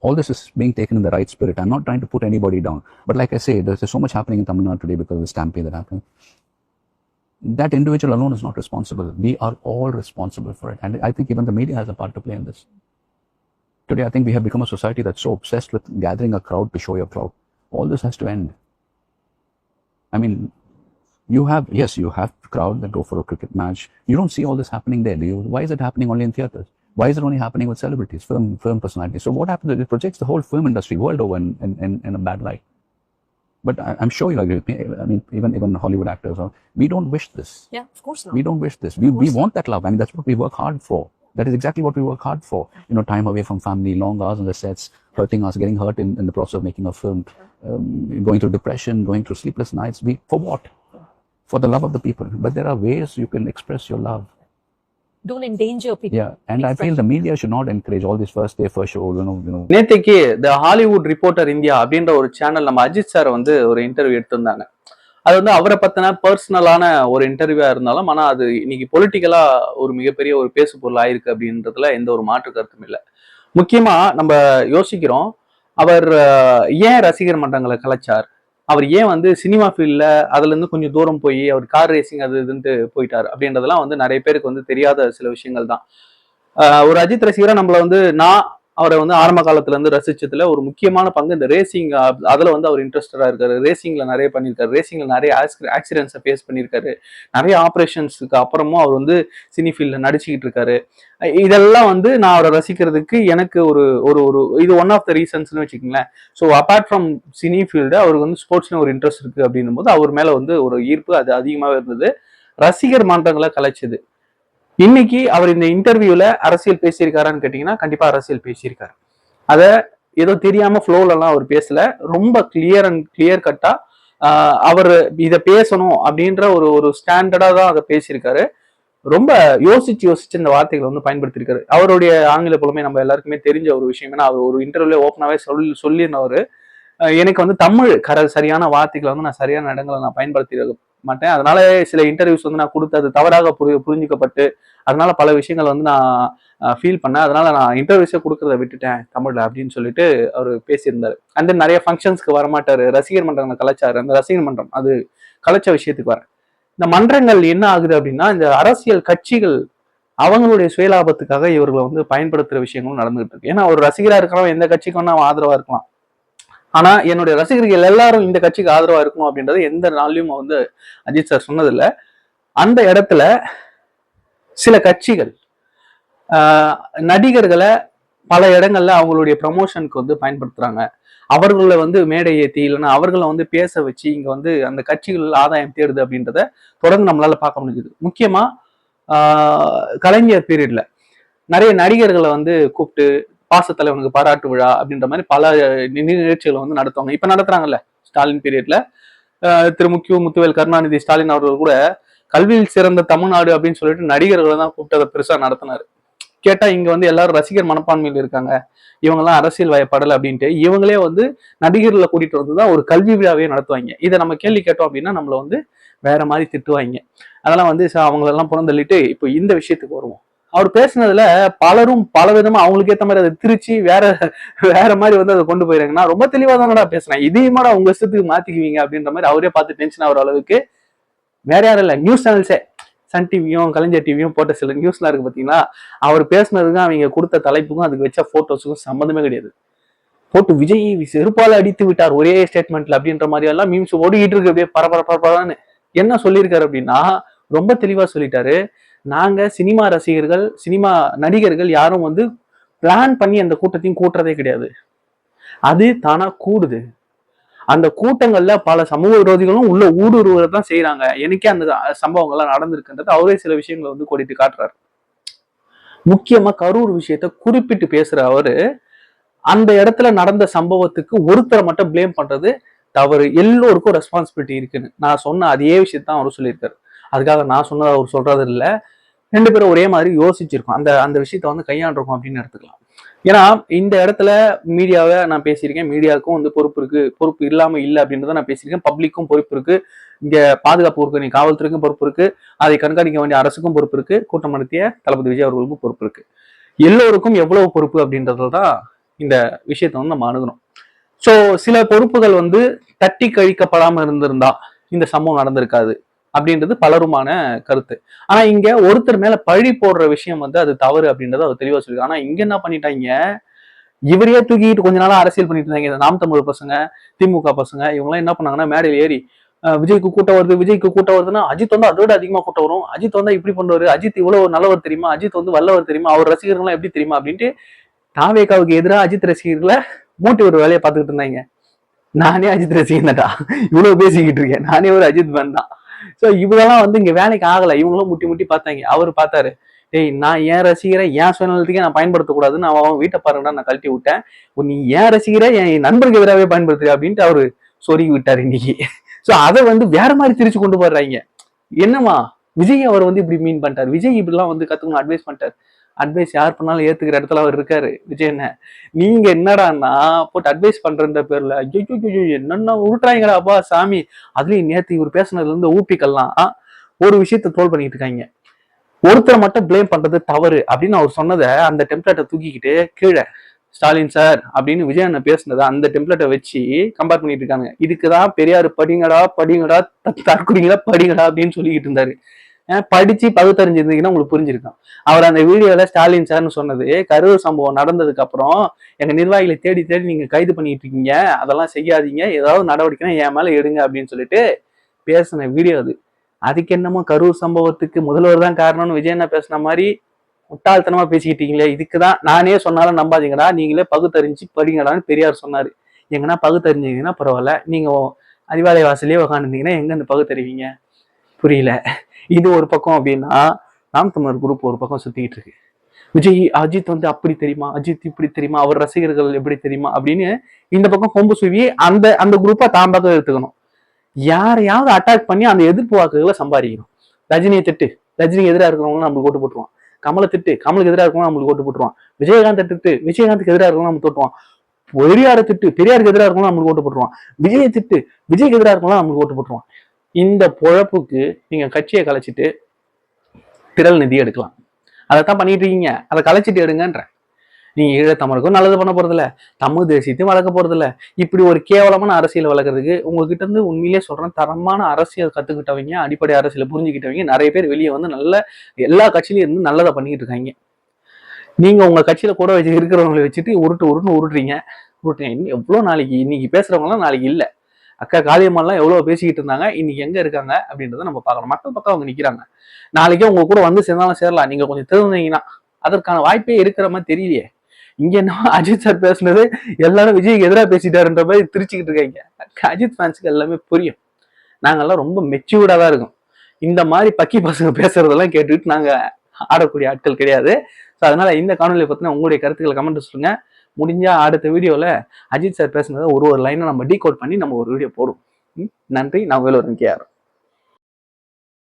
all this is being taken in the right spirit. I'm not trying to put anybody down. But like I say, there's, there's so much happening in Tamil Nadu today because of the stampede that happened. That individual alone is not responsible. We are all responsible for it. And I think even the media has a part to play in this. Today, I think we have become a society that's so obsessed with gathering a crowd to show your crowd. All this has to end. I mean, you have, yes, you have crowd that go for a cricket match. You don't see all this happening there, do you? Why is it happening only in theaters? Why is it only happening with celebrities, film, film personalities? So what happens is it projects the whole film industry world over in, in, in, in a bad light. But I, I'm sure you agree with me. I mean, even even Hollywood actors, we don't wish this. Yeah, of course not. We don't wish this. We, we want that love. I mean, that's what we work hard for. That is exactly what we work hard for. You know, time away from family, long hours on the sets, hurting us, getting hurt in, in the process of making a film, um, going through depression, going through sleepless nights. We, for what? For the love of the people. But there are ways you can express your love. Don't endanger people. Yeah. And I feel the media should not encourage all these first day, first show, you know, you know, நேத்தைக்கு the Hollywood Reporter India அப்படின்ற ஒரு channel நம்ம Ajith sir வந்து ஒரு interview எடுத்திருந்தாங்க அது வந்து அவரை பத்தின பர்சனலான ஒரு இன்டர்வியூவா இருந்தாலும் ஆனா அது இன்னைக்கு பொலிட்டிக்கலா ஒரு மிகப்பெரிய ஒரு பேசு பொருள் ஆயிருக்கு அப்படின்றதுல எந்த ஒரு மாற்று கருத்தும் இல்லை முக்கியமா நம்ம யோசிக்கிறோம் அவர் ஏன் ரசிகர் மன்றங்களை கலைச்சார் அவர் ஏன் வந்து சினிமா ஃபீல்டில் அதுலேருந்து கொஞ்சம் தூரம் போய் அவர் கார் ரேசிங் அது இதுன்ட்டு போயிட்டார் அப்படின்றதெல்லாம் வந்து நிறைய பேருக்கு வந்து தெரியாத சில விஷயங்கள் தான். ஒரு அஜித் ரசிகராக நம்மளை வந்து நான் அவரை வந்து ஆரம்ப காலத்துல இருந்து ரசிச்சதுல ஒரு முக்கியமான பங்கு இந்த ரேசிங் அதுல வந்து அவர் இன்ட்ரெஸ்டடா இருக்காரு. ரேசிங்ல நிறைய பண்ணியிருக்காரு. ரேசிங்ல நிறைய ஆக்சிடென்ட்ஸை ஃபேஸ் பண்ணியிருக்காரு. நிறைய ஆப்ரேஷன்ஸுக்கு அப்புறமும் அவர் வந்து சினி ஃபீல்ட்ல நடிச்சுக்கிட்டு இருக்காரு. இதெல்லாம் வந்து நான் அவரை ரசிக்கிறதுக்கு எனக்கு ஒரு ஒரு ஒரு இது ஒன் ஆஃப் த ரீசன்ஸ்னு வச்சுக்கோங்களேன். So apart from cine field அவருக்கு வந்து ஸ்போர்ட்ஸ்ல ஒரு இன்ட்ரெஸ்ட் இருக்கு அப்படின்னும் போது அவர் மேல வந்து ஒரு ஈர்ப்பு அது அதிகமாகவே இருந்தது. ரசிகர் மன்றங்களை கலைச்சது. இன்னைக்கு அவர் இந்த இன்டர்வியூல அரசியல் பேசியிருக்காரான்னு கேட்டீங்கன்னா கண்டிப்பா அரசியல் பேசியிருக்காரு. அத ஏதோ தெரியாம ஃப்ளோலலாம் அவர் பேசல. ரொம்ப கிளியர் அண்ட் கிளியர் கட்டா அவர் இதை பேசணும் அப்படின்ற ஒரு ஒரு ஸ்டாண்டர்டா தான் அதை பேசியிருக்காரு. ரொம்ப யோசிச்சு யோசிச்சு இந்த வார்த்தைகளை வந்து பயன்படுத்தியிருக்காரு. அவருடைய ஆங்கில புலமை நம்ம எல்லாருக்குமே தெரிஞ்ச ஒரு விஷயம். ஏன்னா அவர் ஒரு இன்டர்வியூல ஓப்பனாவே சொல்லி சொல்லியிருந்தவர். எனக்கு வந்து தமிழ் கர சரியான வார்த்தைகளை வந்து நான் சரியான இடங்களை நான் பயன்படுத்தி மாட்டேன். அதனால சில இன்டர்வியூஸ் வந்து நான் கொடுத்து அது தவறாக புரி புரிஞ்சுக்கப்பட்டு அதனால பல விஷயங்கள் வந்து நான் ஃபீல் பண்ணேன். அதனால நான் இன்டர்வியூஸே கொடுக்கறத விட்டுட்டேன் தமிழ்ல அப்படின்னு சொல்லிட்டு அவர் பேசியிருந்தாரு. அண்ட் தென் நிறைய ஃபங்க்ஷன்ஸ்க்கு வரமாட்டாரு. ரசிகர் மன்றங்களை கலாச்சாரம் அந்த ரசிகர் மன்றம் அது கலைச்ச விஷயத்துக்கு வரேன். இந்த மன்றங்கள் என்ன ஆகுது அப்படின்னா இந்த அரசியல் கட்சிகள் அவங்களுடைய சுயலாபத்துக்காக இவர்களை வந்து பயன்படுத்துற விஷயங்களும் நடந்துகிட்டு இருக்கு. ஏன்னா ஒரு ரசிகரா இருக்கிறவன் எந்த கட்சிக்கு வேணா அவன் ஆதரவா இருக்கலாம். ஆனா என்னுடைய ரசிகர்கள் எல்லாரும் இந்த கட்சிக்கு ஆதரவா இருக்கணும் அப்படின்றது எந்த நாள்லயும் வந்து அஜித் சார் சொன்னதில்ல. அந்த இடத்துல சில கட்சிகள் நடிகர்களை பல இடங்கள்ல அவங்களுடைய ப்ரமோஷனுக்கு வந்து பயன்படுத்துறாங்க. அவர்களை வந்து மேடை ஏத்தி இல்லைன்னா அவர்களை வந்து பேச வச்சு இங்க வந்து அந்த கட்சிகள் ஆதாயம் தேடுது அப்படின்றத தொடர்ந்து நம்மளால பார்க்க முடிஞ்சுது. முக்கியமா கலைஞர் பீரியட்ல நிறைய நடிகர்களை வந்து கூப்பிட்டு பாசத்தலைவனுக்கு பாராட்டு விழா அப்படின்ற மாதிரி பல நிகழ்ச்சிகளை வந்து நடத்துவாங்க. இப்ப நடத்துறாங்கல்ல ஸ்டாலின் பீரியட்ல திரு. முக்கிய முத்துவேல் கருணாநிதி ஸ்டாலின் அவர்கள் கூட கல்வியில் சிறந்த தமிழ்நாடு அப்படின்னு சொல்லிட்டு நடிகர்களை தான் கூப்பிட்டு அதை பெருசா நடத்தினாரு. கேட்டா இங்க வந்து எல்லாரும் ரசிகர் மனப்பான்மையில் இருக்காங்க. இவங்கெல்லாம் அரசியல் வயப்படலை அப்படின்ட்டு இவங்களே வந்து நடிகர்களை கூட்டிட்டு வந்து தான் ஒரு கல்வி விழாவே நடத்துவாங்க. இதை நம்ம கேள்வி கேட்டோம் அப்படின்னா நம்மளை வந்து வேற மாதிரி திட்டுவாங்க. அதெல்லாம் வந்து ச- அவங்களெல்லாம் புறந்தள்ளிட்டு இப்போ இந்த விஷயத்துக்கு வருவோம். அவர் பேசுனதுல பலரும் பல விதமா அவங்களுக்கு ஏத்த மாதிரி அதை திருச்சி வேற வேற மாதிரி வந்து அதை கொண்டு போயிருங்க நான் ரொம்ப தெளிவா தானடா பேசுறேன் இதையுமாடா உங்க இஷ்டத்துக்கு மாத்திக்குவீங்க அப்படின்ற மாதிரி அவரே பார்த்து டென்ஷன் ஆகிற அளவுக்கு வேற யாரும் இல்ல. நியூஸ் சேனல்ஸே சன் டிவியும் கலைஞர் டிவியும் போட்ட சில நியூஸ்லாம் இருக்கு பார்த்தீங்கன்னா அவர் பேசுனதுக்கும் அவங்க கொடுத்த தலைப்புக்கும் அதுக்கு வச்ச போட்டோஸுக்கும் சம்மந்தமே கிடையாது. போட்டு விஜய் செருப்பால அடித்து விட்டார் ஒரே ஸ்டேட்மெண்ட்ல அப்படின்ற மாதிரி எல்லாம் மீம்ஸ் ஓடிக்கிட்டு இருக்கு. அப்படியே பரபர பரபரன்னு என்ன சொல்லியிருக்காரு அப்படின்னா ரொம்ப தெளிவா சொல்லிட்டாரு. நாங்க சினிமா ரசிகர்கள் சினிமா நடிகர்கள் யாரும் வந்து பிளான் பண்ணி அந்த கூட்டத்தையும் கூட்டுறதே கிடையாது. அது தானா கூடுது. அந்த கூட்டங்கள்ல பல சமூக விரோதிகளும் உள்ள ஊடுருவதை தான் செய்யறாங்க எனக்கே அந்த சம்பவங்கள்லாம் நடந்திருக்குன்றது அவரே சில விஷயங்களை வந்து கோடிட்டு காட்டுறாரு. முக்கியமா கரூர் விஷயத்த குறிப்பிட்டு பேசுற அவரு அந்த இடத்துல நடந்த சம்பவத்துக்கு ஒருத்தரை மட்டும் ப்ளேம் பண்றது தவறு. எல்லோருக்கும் ரெஸ்பான்சிபிலிட்டி இருக்குன்னு. நான் சொன்ன அதே விஷயத்தான் அவர் சொல்லியிருக்காரு. அதுக்காக நான் சொன்னதை அவர் சொல்றது இல்லை. ரெண்டு பேரும் ஒரே மாதிரி யோசிச்சிருக்கோம். அந்த அந்த விஷயத்த வந்து கையாண்டிருக்கோம் அப்படின்னு எடுத்துக்கலாம். ஏன்னா இந்த இடத்துல மீடியாவை நான் பேசியிருக்கேன். மீடியாவுக்கும் வந்து பொறுப்பு இருக்கு. பொறுப்பு இல்லாம இல்லை அப்படின்றத நான் பேசியிருக்கேன். பப்ளிக்கும் பொறுப்பு இருக்கு. இங்க பாதுகாப்பு இருக்கு நீ காவல்துறைக்கும் பொறுப்பு இருக்கு. அதை கண்காணிக்க வேண்டிய அரசுக்கும் பொறுப்பு இருக்கு. கூட்டம் நடத்திய தளபதி விஜய் அவர்களுக்கும் பொறுப்பு இருக்கு. எல்லோருக்கும் எவ்வளவு பொறுப்பு அப்படின்றதுல தான் இந்த விஷயத்த வந்து நம்ம அணுகணும். ஸோ சில பொறுப்புகள் வந்து தட்டி கழிக்கப்படாமல் இருந்திருந்தா இந்த சம்பவம் நடந்திருக்காது. அப்படின்றது பலருமான கருத்து. ஆனா இங்க ஒருத்தர் மேல பழி போடுற விஷயம் வந்து அது தவறு அப்படின்றத அவர் தெளிவா சொல்லிருக்காரு. ஆனா இங்க என்ன பண்ணிட்டாங்க? இவரையே தூக்கிட்டு கொஞ்ச நாளா அரசியல் பண்ணிட்டு இருந்தாங்க. இந்த நாம் தமிழ் பசங்க திமுக பசங்க இவங்கெல்லாம் என்ன பண்ணாங்கன்னா மேடையில் ஏறி விஜய்க்கு கூட்டம் வருது விஜய்க்கு கூட்டம் வருதுன்னா அஜித் வந்து அதோட அதிகமா கூட்டம் வரும். அஜித் வந்தா இப்படி பண்ணுவாரு அஜித் இவ்வளவு நல்லவர் தெரியுமா? அஜித் வந்து வல்லவர் தெரியுமா? அவர் ரசிகர்கள்லாம் எப்படி தெரியுமா? அப்படின்ட்டு தாவேகாவுக்கு எதிராக அஜித் ரசிகர்களை மூட்டி ஒரு வேலையை பார்த்துக்கிட்டு இருந்தாங்க. நானே அஜித் ரசிகன்டா இவ்வளவு பேசிக்கிட்டு இருக்கேன். நானே ஒரு அஜித் ஃபேன் தான். ஸோ இவங்கெல்லாம் வந்து இங்க வேலைக்கு ஆகலை. இவங்களும் முட்டி முட்டி பார்த்தாங்க. அவர் பார்த்தாரு டேய் நான் ஏன் ரசிகரை ஏன் சுயநலத்துக்கே நான் பயன்படுத்தக்கூடாதுன்னு அவன் அவன் வீட்டை பாருங்கடா நான் கழட்டி விட்டேன். நீ ஏன் ரசிகரை என் நண்பருக்கு எதிராகவே பயன்படுத்துறியா? அப்படின்ட்டு அவரு சொருகி விட்டாரு இன்னைக்கு. ஸோ அதை வந்து வேற மாதிரி திரிச்சு கொண்டு போடுறாங்க என்னமா விஜய் அவர் வந்து இப்படி மீன் பண்ணிட்டார். விஜய் இப்படிலாம் வந்து கத்துக்கணும் அட்வைஸ் பண்ணிட்டார். அட்வைஸ் யார் பண்ணாலும் ஏத்துக்கிற இடத்துல அவர் இருக்காரு. விஜய் என்ன? நீங்க என்னடான்னா போட்டு அட்வைஸ் பண்றன்ற பேர்ல ஐயோ என்னென்ன உருட்டுறாங்கடா அப்பா சாமி. அதுலயும் நேத்து இவர் பேசுனதுல இருந்து ஊப்பிக்கெல்லாம் ஒரு விஷயத்த ட்ரோல் பண்ணிட்டு இருக்காங்க. ஒருத்தரை மட்டும் ப்ளேம் பண்றது தவறு அப்படின்னு அவர் சொன்னதை அந்த டெம்ப்ளேட்டை தூக்கிக்கிட்டு கீழே ஸ்டாலின் சார் அப்படின்னு விஜய் அண்ணன் பேசினதை அந்த டெம்ப்ளேட்டை வச்சு கம்பேர் பண்ணிட்டு இருக்காங்க. இதுக்குதான் பெரியார் படிங்கடா படிங்கடா த- தற்குறிங்களா படிங்கடா அப்படின்னு சொல்லிக்கிட்டு இருந்தாரு. ஏன்னா படிச்சு பகுத்தறிஞ்சிருந்தீங்கன்னா உங்களுக்கு புரிஞ்சிருக்கும். அவர் அந்த வீடியோல ஸ்டாலின் சார்னு சொன்னது கரூர் சம்பவம் நடந்ததுக்கு அப்புறம் எங்க நிர்வாகிகளை தேடி தேடி நீங்க கைது பண்ணிட்டு இருக்கீங்க அதெல்லாம் செய்யாதீங்க. ஏதாவது நடவடிக்கைனா என் மேல எடுங்க அப்படின்னு சொல்லிட்டு பேசின வீடியோ அது. அதுக்கு என்னமோ கரூர் சம்பவத்துக்கு முதல்வர் தான் காரணம்னு விஜய் என்ன பேசின மாதிரி முட்டாள்தனமா பேசிக்கிட்டீங்களே இதுக்கு தான் நானே சொன்னாலும் நம்பாதீங்கடா. நீங்களே பகுத்தறிஞ்சு படிங்கடான்னு பெரியார் சொன்னாரு. எங்கன்னா பகுத்தறிஞ்சீங்கன்னா பரவாயில்ல. நீங்க அறிவாலய வாசலே உக்காந்துருந்தீங்கன்னா எங்க இந்த பகுத்தறிவீங்க? புரியல. இது ஒரு பக்கம் அப்படின்னா நாம் தமிழர் குரூப் ஒரு பக்கம் சுத்திக்கிட்டு இருக்கு. விஜய் அஜித் வந்து அப்படி தெரியுமா? அஜித் இப்படி தெரியுமா? அவர் ரசிகர்கள் எப்படி தெரியுமா? அப்படின்னு இந்த பக்கம் கொம்பு சுவி அந்த அந்த குரூப்பை தான் பக்கம் எடுத்துக்கணும். யாரையாவது அட்டாக் பண்ணி அந்த எதிர்ப்பு வாக்குகளை சம்பாதிக்கணும். ரஜினியை திட்டு. ரஜினிக்கு எதிராக இருக்கிறவங்க நம்மளுக்கு ஓட்டு போட்டுருவான். கமலை திட்டு. கமலுக்கு எதிராக இருக்கவங்க நம்மளுக்கு ஓட்டு போட்டுருவான். விஜயகாந்த் திட்டு. விஜயகாந்துக்கு எதிராக இருக்கவங்க நம்ம தொட்டுவான் பெரியாரை திட்டு. பெரியாருக்கு எதிராக இருக்கவங்க நம்மளுக்கு ஓட்டு போட்டுருவான். விஜய திட்டு. விஜய்க்கு எதிராக இருக்கவங்க நம்மளுக்கு ஓட்டு போட்டுருவான். இந்த பொழப்புக்கு நீங்கள் கட்சியை கலைச்சிட்டு திரள் நிதி எடுக்கலாம். அதைத்தான் பண்ணிட்டு இருக்கீங்க. அதை கலைச்சிட்டு எடுங்கன்ற. நீங்கள் ஈழ தமிழுக்கும் நல்லது பண்ண போகிறதில்ல தமிழ் தேசியத்தையும் வளர்க்க போகிறதில்ல இப்படி ஒரு கேவலமான அரசியல் வளர்க்குறதுக்கு உங்ககிட்ட இருந்து உண்மையிலே சொல்கிறேன் தரமான அரசியல் கற்றுக்கிட்டவங்க அடிப்படை அரசியலை புரிஞ்சுக்கிட்டவங்க நிறைய பேர் வெளியே வந்து நல்ல எல்லா கட்சியிலையும் இருந்து நல்லதை பண்ணிக்கிட்டு இருக்காங்க. நீங்கள் உங்கள் கட்சியில் கூட வச்சு இருக்கிறவங்களை வச்சுட்டு உருட்டு உருட்டுன்னு உருட்டுறீங்க. உருட்டுறீங்க. இன்னும் எவ்வளோ நாளைக்கு? இன்னைக்கு பேசுகிறவங்களாம் நாளைக்கு இல்லை. அக்கா காளியம்மாலாம் எவ்வளவு பேசிக்கிட்டு இருந்தாங்க. இன்னைக்கு எங்க இருக்காங்க அப்படின்றத நம்ம பார்க்கணும். மக்கள் பக்கம் அவங்க நிக்கிறாங்க. நாளைக்கே உங்க கூட வந்து சேர்ந்தாலும் சேரலாம். நீங்க கொஞ்சம் தெரிஞ்சீங்கன்னா அதற்கான வாய்ப்பே இருக்கிற மாதிரி தெரியலையே. இங்க என்ன அஜித் சார் பேசுனது? எல்லாரும் விஜய்க்கு எதிராக பேசிட்டாருன்ற மாதிரி திருச்சிக்கிட்டு இருக்காங்க. அஜித் ஃபேன்ஸுக்கு எல்லாமே புரியும். நாங்கெல்லாம் ரொம்ப மெச்சூர்டா தான் இருக்கும். இந்த மாதிரி பக்கி பசங்க பேசுறதெல்லாம் கேட்டுட்டு நாங்க ஆடக்கூடிய ஆட்கள் கிடையாது. ஸோ அதனால இந்த காணொலியை பத்தின உங்களுடைய கருத்துக்களை கமெண்ட் சொல்லுங்க. முடிஞ்சால் அடுத்த வீடியோவில் அஜித் சார் பேசுனதை ஒரு ஒரு லைனை நம்ம டீகோட் பண்ணி நம்ம ஒரு வீடியோ போடுவோம். ம், நன்றி. நான் வேலூர் கேஆர்